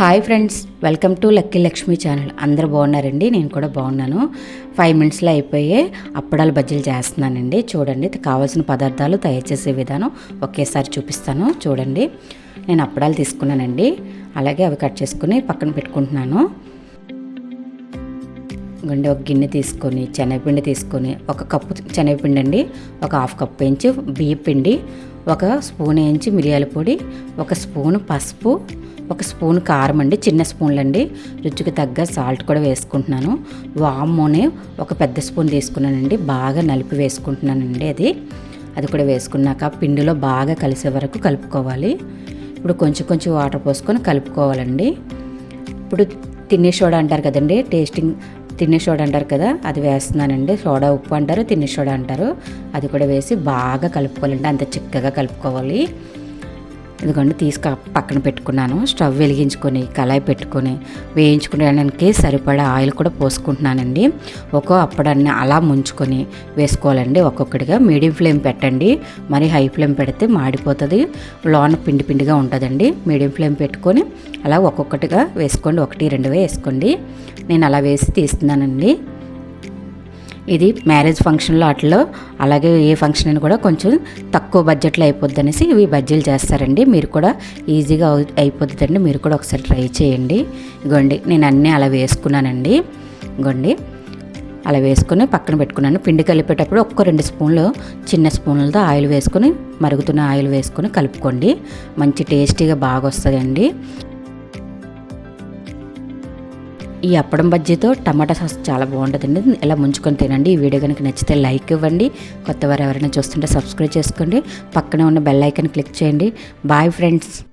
Hi friends welcome to lucky Lakshmi channel. అందరూ బాగున్నారండి? నేను కూడా బాగున్నాను. ఫైవ్ మినిట్స్లో అయిపోయే అప్పడాలు బజ్జీలు చేస్తున్నానండి. చూడండి కావాల్సిన పదార్థాలు తయారు చేసే విధానం ఒకేసారి చూపిస్తాను. చూడండి నేను అప్పడాలు తీసుకున్నానండి. అలాగే అవి కట్ చేసుకుని పక్కన పెట్టుకుంటున్నాను. గుండె ఒక గిన్నె తీసుకొని శనగపిండి తీసుకొని ఒక కప్పు శనగపిండి అండి ఒక హాఫ్ కప్ పెంచి బియ్య పిండి ఒక స్పూన్ వేయించి మిరియాల పొడి ఒక స్పూన్ పసుపు ఒక స్పూన్ కారం అండి చిన్న స్పూన్లు అండి రుచికి తగ్గ సాల్ట్ కూడా వేసుకుంటున్నాను. వామ్మోనే ఒక పెద్ద స్పూన్ తీసుకున్నానండి. బాగా నలిపి వేసుకుంటున్నానండి అది. అది కూడా వేసుకున్నాక పిండిలో బాగా కలిసే వరకు కలుపుకోవాలి. ఇప్పుడు కొంచెం కొంచెం వాటర్ పోసుకొని కలుపుకోవాలండి. ఇప్పుడు తినే సోడా అంటారు కదండి టేస్టింగ్ తినే సోడా అంటారు కదా అది వేస్తున్నానండి. సోడా ఉప్పు అంటారు తినే సోడా అంటారు. అది కూడా వేసి బాగా కలుపుకోవాలండి. అంత చిక్కగా కలుపుకోవాలి. ఇదిగోండి తీసుక పక్కన పెట్టుకున్నాను. స్టవ్ వెలిగించుకొని కళాయి పెట్టుకొని వేయించుకోవడానికి సరిపడా ఆయిల్ కూడా పోసుకుంటున్నానండి. ఒక్కో అప్పడాన్ని అలా ముంచుకొని వేసుకోవాలండి. ఒక్కొక్కటిగా మీడియం ఫ్లేమ్ పెట్టండి. మరి హై ఫ్లేమ్ పెడితే మాడిపోతుంది. లోన పిండి పిండిగా ఉంటుందండి. మీడియం ఫ్లేమ్ పెట్టుకొని అలా ఒక్కొక్కటిగా వేసుకోండి. ఒకటి రెండు వేసుకోండి. నేను అలా వేసి తీస్తున్నానండి. ఇది మ్యారేజ్ ఫంక్షన్లో అట్లా. అలాగే ఏ ఫంక్షన్ అని కూడా కొంచెం తక్కువ బడ్జెట్లో అయిపోద్ది అనేసి ఇవి బజ్జీలు చేస్తారండి. మీరు కూడా ఈజీగా అయిపోతుందండి. మీరు కూడా ఒకసారి ట్రై చేయండి. ఇగోండి నేను అన్నీ అలా వేసుకున్నానండి. ఇగోండి అలా వేసుకొని పక్కన పెట్టుకున్నాను. పిండి కలిపేటప్పుడు ఒక్క రెండు స్పూన్లు చిన్న స్పూన్లతో ఆయిల్ వేసుకొని మరుగుతున్న ఆయిల్ వేసుకొని కలుపుకోండి. మంచి టేస్టీగా బాగా వస్తుందండి ఈ అప్పడం బజ్జీతో టమాటా సాస్ చాలా బాగుంటుందండి. ఇలా ముంచుకొని తినండి. ఈ వీడియో కనుక నచ్చితే లైక్ ఇవ్వండి. కొత్తవారు ఎవరైనా చూస్తుంటే సబ్స్క్రైబ్ చేసుకోండి. పక్కనే ఉన్న బెల్ ఐకన్ క్లిక్ చేయండి. Bye friends.